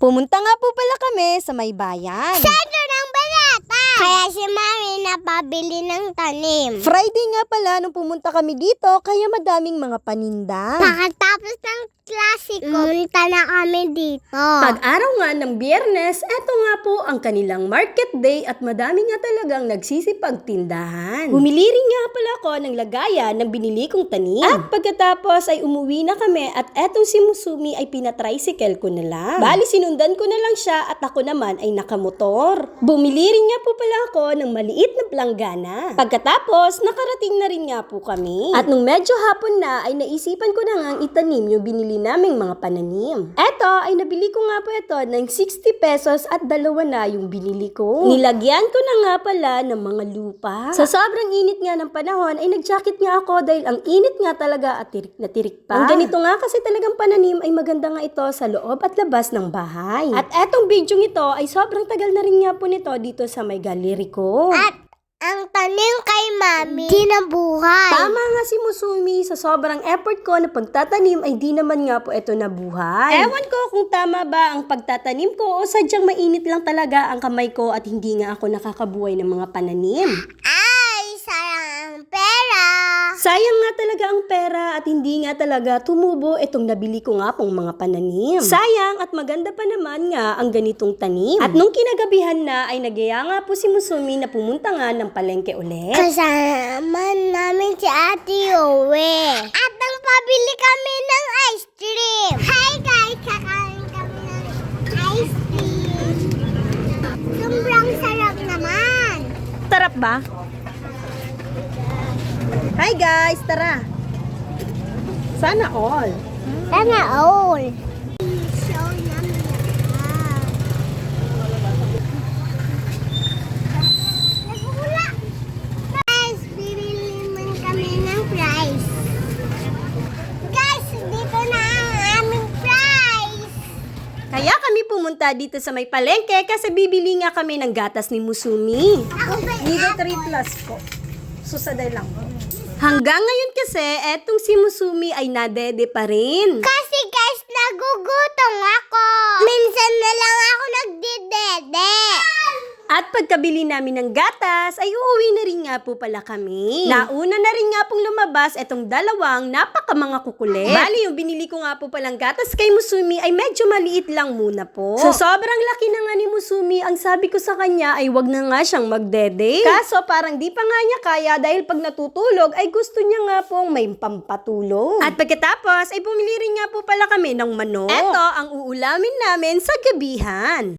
Pumunta nga po pala kami sa may bayan. Balata! Kaya si Mami napabili ng tanim. Friday nga pala nung pumunta kami dito, kaya madaming mga paninda. Pagkatapos ng klasiko, pumunta na kami dito. Pag-araw nga ng biyernes, eto nga po ang kanilang market day at madami nga talagang nagsisipagtindahan. Bumili rin nga pala ako ng lagayan ng binili kong tanim. At pagkatapos ay umuwi na kami at etong si Musumi ay pinatricycle ko na lang. Bali, sinundan ko na lang siya at ako naman ay nakamotor. Bumili rin nga po pala ako ng maliit na planggana. Pagkatapos, nakarating na rin nga po kami. At nung medyo hapon na, ay naisipan ko na nga itanim yung binili naming mga pananim. Eto, ay nabili ko nga po ito ng 60 pesos at dalawa na yung binili ko. Nilagyan ko na nga pala ng mga lupa. Sa sobrang init nga ng panahon, ay nag-jacket nga ako dahil ang init nga talaga at tirik na tirik pa. Ang ganito nga kasi talagang pananim ay maganda nga ito sa loob at labas ng bahay. At etong video ito ay sobrang tagal na rin nga po nito dito sa may galeri ko. At ang tanim kay Mami, di nabuhay. Tama nga si Musumi, sa sobrang effort ko na pagtatanim ay di naman nga po ito nabuhay. Ewan ko kung tama ba ang pagtatanim ko o sadyang mainit lang talaga ang kamay ko at hindi nga ako nakakabuhay ng mga pananim. Ay, sayang ang pera. Sayang nga talaga ang pera at hindi nga talaga tumubo itong nabili ko nga pong mga pananim. Sayang at maganda pa naman nga ang ganitong tanim. At nung kinagabihan na ay nagyaya nga po si Musumi na pumunta nga ng palengke ulit. Kasama namin si Ate Yowe. At nang pabili kami ng ice cream. Hi guys, kakain kami ng ice cream. Sobrang sarap naman. Sarap ba? Hi guys, tara. Sana all. Sana all. Show namin Nagula. Guys, bibili man kami ng prize. Guys, dito na ang aming prize. Kaya kami pumunta dito sa may palengke kasi bibili nga kami ng gatas ni Musumi. Ako ba? Dito 3 plus po. Susaday lang. Hanggang ngayon kasi, etong si Musumi ay nadede pa rin. Kasi guys, nagugutom ako. Minsan na lang ako nagdidede. At pagkabili namin ng gatas, ay uuwi na rin nga po pala kami. Nauna na rin nga pong lumabas etong dalawang napaka mga kukulit. Bali, yung binili ko nga po palang gatas kay Musumi ay medyo maliit lang muna po. Sa sobrang laki na nga ni Musumi, ang sabi ko sa kanya ay wag na nga siyang magdede. Kaso parang di pa nga niya kaya dahil pag natutulog ay gusto niya nga pong may pampatulog. At pagkatapos ay bumili rin nga po pala kami ng manok. Eto ang uulamin namin sa gabihan.